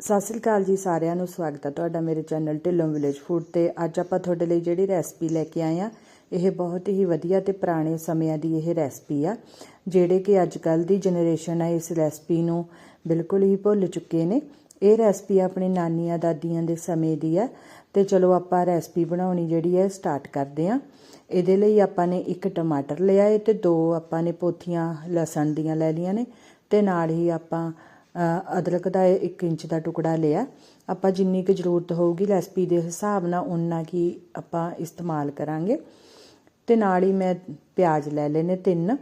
ਸਤਿ ਸ੍ਰੀ ਅਕਾਲ ਜੀ ਸਾਰਿਆਂ ਨੂੰ, ਸਵਾਗਤ ਹੈ ਤੁਹਾਡਾ ਮੇਰੇ ਚੈਨਲ ਢਿੱਲੋਂ ਵਿਲੇਜ ਫੂਡ ਤੇ। ਅੱਜ ਆਪਾਂ ਤੁਹਾਡੇ ਲਈ ਜਿਹੜੀ ਰੈਸਪੀ ਲੈ ਕੇ ਆਏ ਆ ਇਹ ਬਹੁਤ ਹੀ ਵਧੀਆ ਤੇ ਪੁਰਾਣੇ ਸਮਿਆਂ ਦੀ ਇਹ ਰੈਸਪੀ ਆ, ਜਿਹੜੇ ਕਿ ਅੱਜ ਕੱਲ ਦੀ ਜਨਰੇਸ਼ਨ ਆ ਇਸ ਰੈਸਪੀ ਨੂੰ ਬਿਲਕੁਲ ਹੀ ਭੁੱਲ ਚੁੱਕੇ ਨੇ। ਇਹ ਰੈਸਪੀ ਆਪਣੇ ਨਾਨੀਆਂ, ਦਾਦੀਆਂ ਦੇ ਸਮੇਂ ਦੀ ਆ ਤੇ ਚਲੋ ਆਪਾਂ ਰੈਸਪੀ ਬਣਾਉਣੀ ਜਿਹੜੀ ਹੈ ਸਟਾਰਟ ਕਰਦੇ ਆ ਇਹਦੇ ਲਈ ਆਪਾਂ ਨੇ ਇੱਕ ਟਮਾਟਰ ਲਿਆ ਹੈ ਤੇ ਦੋ ਆਪਾਂ ਨੇ ਪੋਥੀਆਂ, ਲਸਣ ਦੀਆਂ ਲੈ ਲਈਆਂ ਨੇ ਤੇ ਨਾਲ ਹੀ ਆਪਾਂ ਅਦਰਕ ਦਾ 1 ਇੰਚ ਦਾ ਟੁਕੜਾ ਲਿਆ। ਆਪਾਂ ਜਿੰਨੀ ਕੁ ਜ਼ਰੂਰਤ ਹੋਊਗੀ ਰੈਸਪੀ ਦੇ ਹਿਸਾਬ ਨਾਲ ਉਨਾ ਕੀ ਆਪਾਂ ਇਸਤੇਮਾਲ ਕਰਾਂਗੇ। ਤੇ ਨਾਲ ਹੀ ਮੈਂ ਪਿਆਜ਼ ਲੈ ਲਏ ਨੇ ਤਿੰਨ।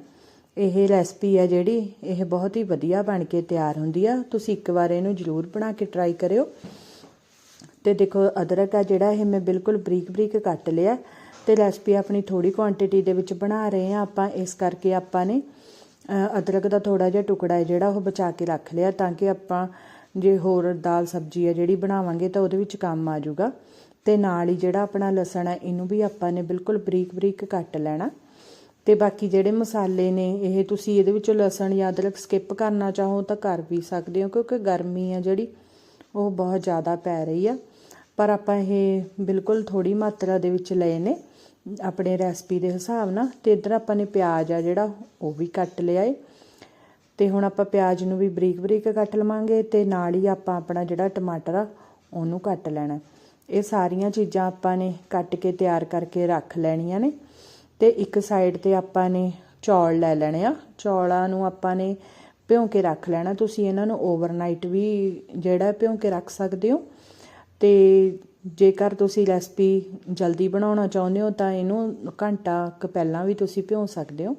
ਇਹ ਰੈਸਪੀ ਹੈ ਜਿਹੜੀ, ਇਹ ਬਹੁਤ ਹੀ ਵਧੀਆ ਬਣ ਕੇ ਤਿਆਰ ਹੁੰਦੀ ਆ। ਤੁਸੀਂ ਇੱਕ ਵਾਰ ਇਹਨੂੰ ਜ਼ਰੂਰ ਬਣਾ ਕੇ ਟਰਾਈ ਕਰਿਓ। ਤੇ ਦੇਖੋ, ਅਦਰਕ ਆ ਜਿਹੜਾ, ਇਹ ਮੈਂ ਬਿਲਕੁਲ ਬਰੀਕ ਬਰੀਕ ਕੱਟ ਲਿਆ। ਤੇ ਰੈਸਪੀ ਆਪਣੀ ਥੋੜੀ ਕੁਆਂਟੀਟੀ ਦੇ ਵਿੱਚ ਬਣਾ ਰਹੇ ਆ ਆਪਾਂ, ਇਸ ਕਰਕੇ ਆਪਾਂ ਨੇ ਅਦਰਕ ਦਾ ਥੋੜਾ ਜਿਹਾ ਟੁਕੜਾ ਹੈ ਜਿਹੜਾ ਉਹ ਬਚਾ ਕੇ ਰੱਖ ਲਿਆ ਤਾਂ ਕਿ ਆਪਾਂ ਜੇ ਹੋਰ ਦਾਲ ਸਬਜ਼ੀ ਹੈ ਜਿਹੜੀ ਬਣਾਵਾਂਗੇ ਤਾਂ ਉਹਦੇ ਵਿੱਚ ਕੰਮ ਆ ਜਾਊਗਾ। ਤੇ ਨਾਲ ਹੀ ਜਿਹੜਾ ਆਪਣਾ ਲਸਣ ਹੈ, ਇਹਨੂੰ ਵੀ ਆਪਾਂ ਨੇ ਬਿਲਕੁਲ ਬਰੀਕ ਬਰੀਕ ਕੱਟ ਲੈਣਾ। ਤੇ ਬਾਕੀ ਜਿਹੜੇ ਮਸਾਲੇ ਨੇ, ਇਹ ਤੁਸੀਂ ਇਹਦੇ ਵਿੱਚੋਂ ਲਸਣ ਜਾਂ ਅਦਰਕ ਸਕਿਪ ਕਰਨਾ ਚਾਹੋ ਤਾਂ ਕਰ ਵੀ ਸਕਦੇ ਹੋ, ਕਿਉਂਕਿ ਗਰਮੀ ਆ ਜਿਹੜੀ, ਉਹ ਬਹੁਤ ਜ਼ਿਆਦਾ ਪੈ ਰਹੀ ਆ। ਪਰ ਆਪਾਂ ਇਹ ਬਿਲਕੁਲ ਥੋੜੀ ਮਾਤਰਾ ਦੇ ਵਿੱਚ ਲਏ ਨੇ। ਆਪਣੇ ਰੈਸਪੀ ਦੇ ਹਿਸਾਬ ਨਾਲ ਤੇ ਇਧਰ ਆਪਾਂ ਨੇ ਪਿਆਜ਼ ਆ ਜਿਹੜਾ, ਉਹ ਵੀ ਕੱਟ ਲਿਆ ਏ। ਤੇ ਹੁਣ ਆਪਾਂ ਪਿਆਜ਼ ਨੂੰ ਵੀ ਬਰੀਕ ਬਰੀਕ ਕੱਟ ਲਵਾਂਗੇ ਤੇ ਨਾਲ ਹੀ ਆਪਾਂ ਆਪਣਾ ਜਿਹੜਾ ਟਮਾਟਰ ਆ, ਉਹਨੂੰ ਕੱਟ ਲੈਣਾ। ਇਹ ਸਾਰੀਆਂ ਚੀਜ਼ਾਂ ਆਪਾਂ ਨੇ ਕੱਟ ਕੇ ਤਿਆਰ ਕਰਕੇ ਰੱਖ ਲੈਣੀਆਂ ਨੇ। ਤੇ ਇੱਕ ਸਾਈਡ ਤੇ ਆਪਾਂ ਨੇ ਚੌਲ ਲੈ ਲੈਣੇ ਆ। ਚੌਲਾਂ ਨੂੰ ਆਪਾਂ ਨੇ ਭਿਉਂ ਕੇ ਰੱਖ ਲੈਣਾ। ਤੁਸੀਂ ਇਹਨਾਂ ਨੂੰ ਓਵਰਨਾਈਟ ਵੀ ਜਿਹੜਾ ਭਿਉਂ ਕੇ ਰੱਖ ਸਕਦੇ ਹੋ। ਤੇ ਜੇਕਰ ਤੁਸੀਂ ਰੈਸਪੀ ਜਲਦੀ ਬਣਾਉਣਾ ਚਾਹੁੰਦੇ ਹੋ, ਤਾਂ ਇਹਨੂੰ ਘੰਟਾ ਕੁ ਪਹਿਲਾਂ ਵੀ ਤੁਸੀਂ ਭਿਓ ਸਕਦੇ ਹੋ।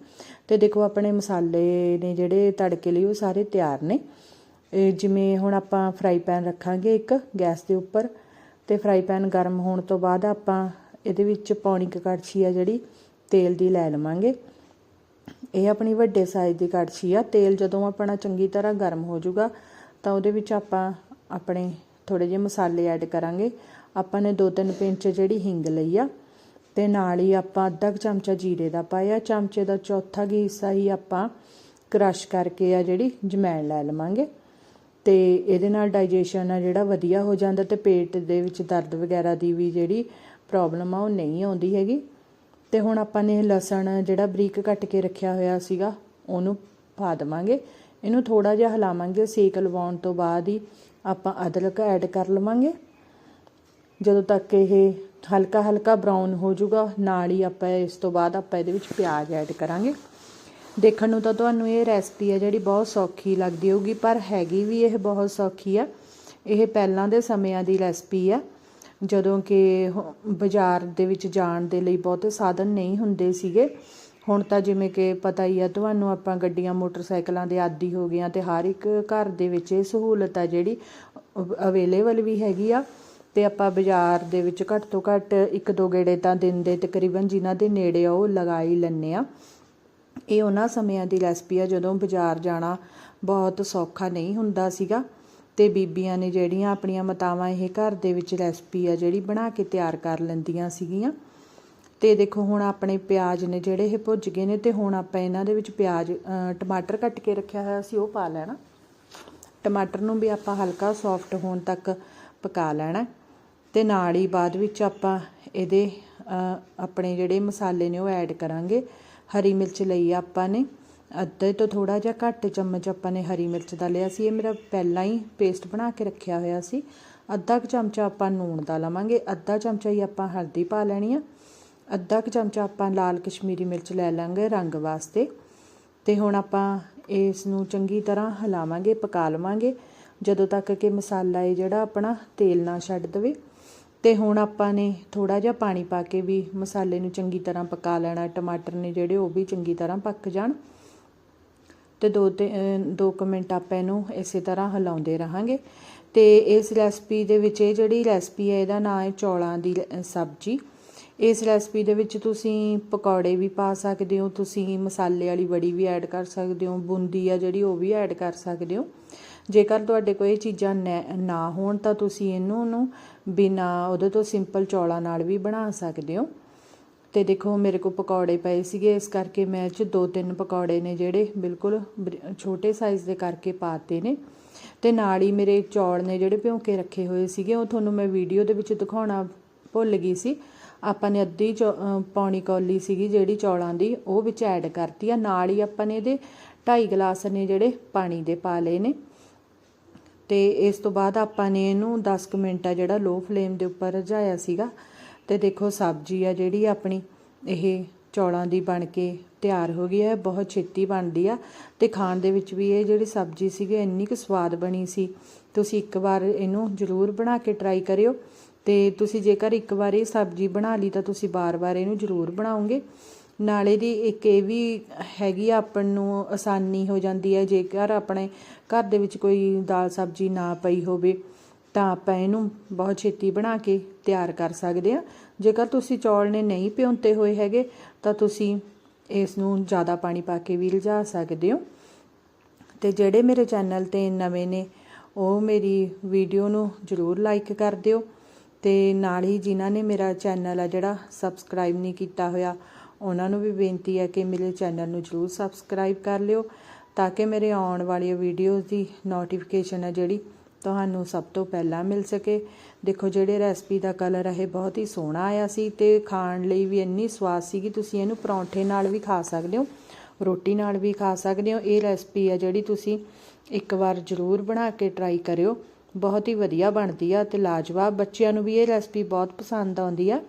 ਤੇ ਦੇਖੋ, ਆਪਣੇ ਮਸਾਲੇ ਨੇ ਜਿਹੜੇ ਤੜਕੇ ਲਈ ਉਹ ਸਾਰੇ ਤਿਆਰ ਨੇ। ਇਹ ਜਿਵੇਂ ਹੁਣ ਆਪਾਂ ਫਰਾਈ ਪੈਨ ਰੱਖਾਂਗੇ ਇੱਕ ਗੈਸ ਦੇ ਉੱਪਰ, ਤੇ ਫਰਾਈ ਪੈਨ ਗਰਮ ਹੋਣ ਤੋਂ ਬਾਅਦ ਆਪਾਂ ਇਹਦੇ ਵਿੱਚ ਪੌਣੀ ਕੁ ਕੜਛੀ ਆ ਜਿਹੜੀ, ਤੇਲ ਦੀ ਲੈ ਲਵਾਂਗੇ। ਇਹ ਆਪਣੀ ਵੱਡੇ ਸਾਈਜ਼ ਦੀ ਕੜਛੀ ਆ। ਤੇਲ ਜਦੋਂ ਆਪਣਾ ਚੰਗੀ ਤਰ੍ਹਾਂ ਗਰਮ ਹੋ ਜਾਊਗਾ, ਤਾਂ ਉਹਦੇ ਵਿੱਚ ਆਪਾਂ ਆਪਣੇ ਥੋੜੇ ਜਿਹੇ ਮਸਾਲੇ ਐਡ ਕਰਾਂਗੇ। ਆਪਾਂ ਨੇ 2-3 ਪਿੰਚ ਜਿਹੜੀ ਹਿੰਗ ਲਈ ਆ, ਤੇ ਨਾਲ ਹੀ ਆਪਾਂ ਅੱਧਾ ਕੁ ਚਮਚਾ ਜੀਰੇ ਦਾ ਪਾਇਆ। ਚਮਚੇ ਦਾ ਚੌਥਾ ਕੀ ਹਿੱਸਾ ਹੀ ਆਪਾਂ ਕ੍ਰਸ਼ ਕਰਕੇ ਆ ਜਿਹੜੀ ਜਮੈਣ ਲੈ ਲਵਾਂਗੇ। ਤੇ ਇਹਦੇ ਨਾਲ ਡਾਈਜੈਸ਼ਨ ਆ ਜਿਹੜਾ ਵਧੀਆ ਹੋ ਜਾਂਦਾ ਤੇ ਪੇਟ ਦੇ ਵਿੱਚ ਦਰਦ ਵਗੈਰਾ ਦੀ ਵੀ ਜਿਹੜੀ ਪ੍ਰੋਬਲਮ ਆ ਉਹ ਨਹੀਂ ਆਉਂਦੀ ਹੈਗੀ। ਤੇ ਹੁਣ ਆਪਾਂ ਨੇ ਲਸਣ ਜਿਹੜਾ ਬਰੀਕ ਕੱਟ ਕੇ ਰੱਖਿਆ ਹੋਇਆ ਸੀਗਾ, ਉਹਨੂੰ ਪਾ ਦੇਵਾਂਗੇ। ਇਹਨੂੰ ਥੋੜਾ ਜਿਹਾ ਹਿਲਾਵਾਂਗੇ, ਸੇਕ ਲਵਾਉਣ ਤੋਂ ਬਾਅਦ ਹੀ ਆਪਾਂ ਅਦਰਕ ਐਡ ਕਰ ਲਵਾਂਗੇ। ਜਦੋਂ ਤੱਕ ਇਹ ਹਲਕਾ ਹਲਕਾ ਬਰਾਊਨ ਹੋ ਜਾਊਗਾ ਨਾਲ ਹੀ ਆਪਾਂ ਇਸ ਤੋਂ ਬਾਅਦ ਆਪਾਂ ਇਹਦੇ ਵਿੱਚ ਪਿਆਜ਼ ਐਡ ਕਰਾਂਗੇ। ਦੇਖਣ ਨੂੰ ਤਾਂ ਤੁਹਾਨੂੰ ਇਹ ਰੈਸਪੀ ਹੈ ਜਿਹੜੀ ਬਹੁਤ ਸੌਖੀ ਲੱਗਦੀ ਹੋਊਗੀ, ਪਰ ਹੈਗੀ ਵੀ ਇਹ ਬਹੁਤ ਸੌਖੀ ਆ। ਇਹ ਪਹਿਲਾਂ ਦੇ ਸਮਿਆਂ ਦੀ ਰੈਸਪੀ ਆ। ਜਦੋਂ ਕਿ ਬਾਜ਼ਾਰ ਦੇ ਵਿੱਚ ਜਾਣ ਦੇ ਲਈ ਬਹੁਤੇ ਸਾਧਨ ਨਹੀਂ ਹੁੰਦੇ ਸੀਗੇ। ਹੁਣ ਤਾਂ ਜਿਵੇਂ ਕਿ ਪਤਾ ਹੀ ਆ, ਤੁਹਾਨੂੰ ਆਪਾਂ ਗੱਡੀਆਂ, ਮੋਟਰਸਾਈਕਲਾਂ ਦੇ ਆਦੀ ਹੋ ਗਏ ਆ ਤੇ ਹਰ ਇੱਕ ਘਰ ਦੇ ਵਿੱਚ ਇਹ ਸਹੂਲਤ ਆ ਜਿਹੜੀ ਅਵੇਲੇਬਲ ਵੀ ਹੈਗੀ ਆ। ਅਤੇ ਆਪਾਂ ਬਾਜ਼ਾਰ ਦੇ ਵਿੱਚ ਘੱਟ ਤੋਂ ਘੱਟ ਇੱਕ ਦੋ ਗੇੜੇ ਤਾਂ ਦਿਨ ਦੇ ਤਕਰੀਬਨ ਜਿਨ੍ਹਾਂ ਦੇ ਨੇੜੇ ਆ, ਉਹ ਲਗਾ ਹੀ ਲੈਂਦੇ ਆ ਇਹ ਉਹਨਾਂ ਸਮਿਆਂ ਦੀ ਰੈਸਪੀ ਆ, ਜਦੋਂ ਬਾਜ਼ਾਰ ਜਾਣਾ ਬਹੁਤ ਸੌਖਾ ਨਹੀਂ ਹੁੰਦਾ ਸੀਗਾ ਤੇ ਬੀਬੀਆਂ ਨੇ ਜਿਹੜੀਆਂ ਆਪਣੀਆਂ ਮਤਾਵਾਂ ਇਹ ਘਰ ਦੇ ਵਿੱਚ ਰੈਸਪੀ ਆ, ਜਿਹੜੀ ਬਣਾ ਕੇ ਤਿਆਰ ਕਰ ਲੈਂਦੀਆਂ ਸੀਗੀਆਂ। ਤੇ ਦੇਖੋ, ਹੁਣ ਆਪਣੇ ਪਿਆਜ਼ ਨੇ ਜਿਹੜੇ ਇਹ ਭੁੱਜ ਗਏ ਨੇ ਤੇ ਹੁਣ ਆਪਾਂ ਇਹਨਾਂ ਦੇ ਵਿੱਚ ਪਿਆਜ਼ ਟਮਾਟਰ ਕੱਟ ਕੇ ਰੱਖਿਆ ਹੋਇਆ ਸੀ, ਉਹ ਪਾ ਲੈਣਾ। ਟਮਾਟਰ ਨੂੰ ਵੀ ਆਪਾਂ ਹਲਕਾ ਸੌਫਟ ਹੋਣ ਤੱਕ ਪਕਾ ਲੈਣਾ। ਅਤੇ ਨਾਲ ਹੀ ਬਾਅਦ ਵਿੱਚ ਆਪਾਂ ਇਹਦੇ ਆਪਣੇ ਜਿਹੜੇ ਮਸਾਲੇ ਨੇ ਉਹ ਐਡ ਕਰਾਂਗੇ। ਹਰੀ ਮਿਰਚ ਲਈ ਆਪਾਂ ਨੇ। ਅੱਧੇ ਤੋਂ ਥੋੜਾ ਜਿਹਾ ਘੱਟ ਚਮਚ ਆਪਾਂ ਨੇ ਹਰੀ ਮਿਰਚ ਦਾ ਲਿਆ ਸੀ। ਇਹ ਮੇਰਾ ਪਹਿਲਾਂ ਹੀ ਪੇਸਟ ਬਣਾ ਕੇ ਰੱਖਿਆ ਹੋਇਆ ਸੀ। ਅੱਧਾ ਕੁ ਚਮਚਾ ਆਪਾਂ ਨੂਣ ਦਾ ਲਵਾਂਗੇ। ਅੱਧਾ ਚਮਚਾ ਹੀ ਆਪਾਂ ਹਲਦੀ ਪਾ ਲੈਣੀ ਆ। ਅੱਧਾ ਕੁ ਚਮਚਾ ਆਪਾਂ ਲਾਲ ਕਸ਼ਮੀਰੀ ਮਿਰਚ ਲੈ ਲਾਂਗੇ ਰੰਗ ਵਾਸਤੇ। ਤੇ ਹੁਣ ਆਪਾਂ ਇਸ ਨੂੰ ਚੰਗੀ ਤਰ੍ਹਾਂ ਹਿਲਾਵਾਂਗੇ, ਪਕਾ ਲਵਾਂਗੇ। ਜਦੋਂ ਤੱਕ ਕਿ ਮਸਾਲਾ ਇਹ ਜਿਹੜਾ ਆਪਣਾ ਤੇਲ ਨਾ ਛੱਡ ਦੇਵੇ। ਅਤੇ ਹੁਣ ਆਪਾਂ ਨੇ ਥੋੜ੍ਹਾ ਜਿਹਾ ਪਾਣੀ ਪਾ ਕੇ ਵੀ ਮਸਾਲੇ ਨੂੰ ਚੰਗੀ ਤਰ੍ਹਾਂ ਪਕਾ ਲੈਣਾ, ਟਮਾਟਰ ਨੇ ਜਿਹੜੇ ਉਹ ਵੀ ਚੰਗੀ ਤਰ੍ਹਾਂ ਪੱਕ ਜਾਣ। ਤੇ ਦੋ ਤੇ 2 ਮਿੰਟ ਆਪਾਂ ਇਹਨੂੰ ਇਸੇ ਤਰ੍ਹਾਂ ਹਿਲਾਉਂਦੇ ਰਹਾਂਗੇ। ਤੇ ਇਸ ਰੈਸਪੀ ਦੇ ਵਿੱਚ ਇਹ ਜਿਹੜੀ ਰੈਸਪੀ ਹੈ, ਇਹਦਾ ਨਾਮ ਹੈ ਚੌਲਾਂ ਦੀ ਸਬਜ਼ੀ। ਇਸ ਰੈਸਪੀ ਦੇ ਵਿੱਚ ਤੁਸੀਂ ਪਕੌੜੇ ਵੀ ਪਾ ਸਕਦੇ ਹੋ, ਤੁਸੀਂ ਮਸਾਲੇ ਵਾਲੀ ਬੜੀ ਵੀ ਐਡ ਕਰ ਸਕਦੇ ਹੋ, ਬੂੰਦੀ ਆ ਜਿਹੜੀ ਉਹ ਵੀ ਐਡ ਕਰ ਸਕਦੇ ਹੋ। ਜੇਕਰ ਤੁਹਾਡੇ ਕੋਲ ਇਹ ਚੀਜ਼ਾਂ ਨਾ ਹੋਣ ਤਾਂ ਤੁਸੀਂ ਇਹਨੂੰ ਨੂੰ ਬਿਨਾ ਉਹਦੇ ਤੋਂ ਸਿੰਪਲ ਚੌਲਾਂ ਨਾਲ ਵੀ ਬਣਾ ਸਕਦੇ ਹੋ। ਤੇ ਦੇਖੋ ਮੇਰੇ ਕੋਲ ਪਕੌੜੇ ਪਏ ਸੀਗੇ ਇਸ ਕਰਕੇ ਮੈਂ ਚ ਦੋ ਤਿੰਨ ਪਕੌੜੇ ਨੇ ਜਿਹੜੇ ਬਿਲਕੁਲ ਛੋਟੇ ਸਾਈਜ਼ ਦੇ ਕਰਕੇ ਪਾਤੇ ਨੇ। ਤੇ ਨਾਲ ਹੀ ਮੇਰੇ ਚੌਲ ਨੇ ਜਿਹੜੇ ਭਿਉਂ ਕੇ ਰੱਖੇ ਹੋਏ ਸੀਗੇ ਉਹ ਤੁਹਾਨੂੰ ਮੈਂ ਵੀਡੀਓ ਦੇ ਵਿੱਚ ਦਿਖਾਉਣਾ ਭੁੱਲ ਗਈ ਸੀ। ਆਪਾਂ ਨੇ ਅੱਧੀ ਚੌ- ਅ, ਪੌਣੀ ਕੌਲੀ ਸੀਗੀ ਜਿਹੜੀ ਚੌਲਾਂ ਦੀ ਉਹ ਵਿੱਚ ਐਡ ਕਰਤੀ ਆ। ਨਾਲ ਹੀ ਆਪਾਂ ਨੇ ਇਹਦੇ 2.5 ਗਲਾਸ ਨੇ ਜਿਹੜੇ ਪਾਣੀ ਦੇ ਪਾ ਲਏ ਨੇ। ਤੇ ਇਸ ਤੋਂ ਬਾਅਦ ਆਪਾਂ ਨੇ ਇਹਨੂੰ 10 ਕੁ ਮਿੰਟ ਆ ਜਿਹੜਾ ਲੋ ਫਲੇਮ ਦੇ ਉੱਪਰ ਰਝਾਇਆ ਸੀਗਾ, ਤੇ ਦੇਖੋ ਸਬਜ਼ੀ ਆ ਜਿਹੜੀ ਆਪਣੀ, ਇਹ ਚੌਲਾਂ ਦੀ ਬਣ ਕੇ ਤਿਆਰ ਹੋ ਗਈ ਹੈ ਬਹੁਤ ਛੇਤੀ ਬਣਦੀ ਆ, ਤੇ ਖਾਣ ਦੇ ਵਿੱਚ ਵੀ ਇਹ ਜਿਹੜੀ ਸਬਜ਼ੀ ਸੀਗੀ ਇੰਨੀ ਕੁ ਸਵਾਦ ਬਣੀ ਸੀ, ਤੁਸੀਂ ਇੱਕ ਵਾਰ ਇਹਨੂੰ ਜ਼ਰੂਰ ਬਣਾ ਕੇ ਟਰਾਈ ਕਰਿਓ, ਤੇ ਤੁਸੀਂ ਜੇਕਰ ਇੱਕ ਵਾਰ ਇਹ ਸਬਜ਼ੀ ਬਣਾ ਲਈ ਤਾਂ ਤੁਸੀਂ ਬਾਰ-ਬਾਰ ਇਹਨੂੰ ਜ਼ਰੂਰ ਬਣਾਓਗੇ। ਨਾਲੇ ਦੀ ਇੱਕ ਇਹ ਵੀ ਹੈਗੀ ਆ ਆਪਾਂ ਨੂੰ ਆਸਾਨੀ ਹੋ ਜਾਂਦੀ ਹੈ, ਜੇਕਰ ਆਪਣੇ ਘਰ ਦੇ ਵਿੱਚ ਕੋਈ ਦਾਲ ਸਬਜ਼ੀ ਨਾ ਪਈ ਹੋਵੇ, ਤਾਂ ਆਪਾਂ ਇਹਨੂੰ ਬਹੁਤ ਛੇਤੀ ਬਣਾ ਕੇ ਤਿਆਰ ਕਰ ਸਕਦੇ ਆ ਜੇਕਰ ਤੁਸੀਂ ਚੌਲ ਨੇ ਨਹੀਂ ਭਿਉਂਤੇ ਹੋਏ ਹੈਗੇ, ਤਾਂ ਤੁਸੀਂ ਇਸ ਨੂੰ ਜ਼ਿਆਦਾ ਪਾਣੀ ਪਾ ਕੇ ਵੀ ਲਿਜਾ ਸਕਦੇ ਹੋ। ਤੇ ਜਿਹੜੇ ਮੇਰੇ ਚੈਨਲ ਤੇ ਨਵੇਂ ਨੇ, ਉਹ ਮੇਰੀ ਵੀਡੀਓ ਨੂੰ ਜ਼ਰੂਰ ਲਾਈਕ ਕਰ ਦਿਓ। ਤੇ ਨਾਲ ਹੀ ਜਿਨ੍ਹਾਂ ਨੇ ਮੇਰਾ ਚੈਨਲ ਆ ਜਿਹੜਾ ਸਬਸਕ੍ਰਾਈਬ ਨਹੀਂ ਕੀਤਾ ਹੋਇਆ ਉਹਨਾਂ ਨੂੰ ਵੀ ਬੇਨਤੀ ਹੈ ਕਿ ਮੇਰੇ ਚੈਨਲ ਨੂੰ ਜ਼ਰੂਰ ਸਬਸਕ੍ਰਾਈਬ ਕਰ ਲਿਓ ਤਾਂ ਕਿ ਮੇਰੇ ਆਉਣ ਵਾਲੀਆਂ ਵੀਡੀਓਜ਼ ਦੀ ਨੋਟੀਫਿਕੇਸ਼ਨ ਹੈ ਜਿਹੜੀ ਤੁਹਾਨੂੰ ਸਭ ਤੋਂ ਪਹਿਲਾਂ ਮਿਲ ਸਕੇ। ਦੇਖੋ, ਜਿਹੜੇ ਰੈਸਪੀ ਦਾ ਕਲਰ ਹੈ ਇਹ ਬਹੁਤ ਹੀ ਸੋਹਣਾ ਆਇਆ ਸੀ ਤੇ ਖਾਣ ਲਈ ਵੀ ਇੰਨੀ ਸਵਾਦ ਸੀ ਕਿ ਤੁਸੀਂ ਇਹਨੂੰ ਪਰੌਂਠੇ ਨਾਲ ਵੀ ਖਾ ਸਕਦੇ ਹੋ, ਰੋਟੀ ਨਾਲ ਵੀ ਖਾ ਸਕਦੇ ਹੋ। ਇਹ ਰੈਸਪੀ ਹੈ ਜਿਹੜੀ ਤੁਸੀਂ ਇੱਕ ਵਾਰ ਜ਼ਰੂਰ ਬਣਾ ਕੇ ਟਰਾਈ ਕਰਿਓ। ਬਹੁਤ ਹੀ ਵਧੀਆ ਬਣਦੀ ਆ ਤੇ ਲਾਜਵਾਬ ਬੱਚਿਆਂ ਨੂੰ ਵੀ ਇਹ ਰੈਸਪੀ ਬਹੁਤ ਪਸੰਦ ਆਉਂਦੀ ਆ।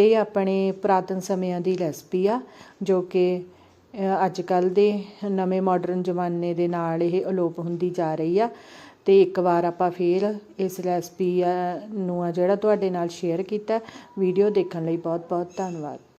ਤੇ ਆਪਣੇ ਪੁਰਾਤਨ ਸਮਿਆਂ ਦੀ ਰੈਸਪੀ ਆ, ਜੋ ਕਿ ਅੱਜ ਕੱਲ੍ਹ ਦੇ ਨਵੇਂ ਮਾਡਰਨ ਜ਼ਮਾਨੇ ਦੇ ਨਾਲ ਇਹ ਅਲੋਪ ਹੁੰਦੀ ਜਾ ਰਹੀ ਆ। ਅਤੇ ਇੱਕ ਵਾਰ ਆਪਾਂ ਫੇਰ ਇਸ ਰੈਸਪੀ ਨੂੰ ਆ ਜਿਹੜਾ ਤੁਹਾਡੇ ਨਾਲ ਸ਼ੇਅਰ ਕੀਤਾ ਵੀਡੀਓ ਦੇਖਣ ਲਈ ਬਹੁਤ ਬਹੁਤ ਧੰਨਵਾਦ।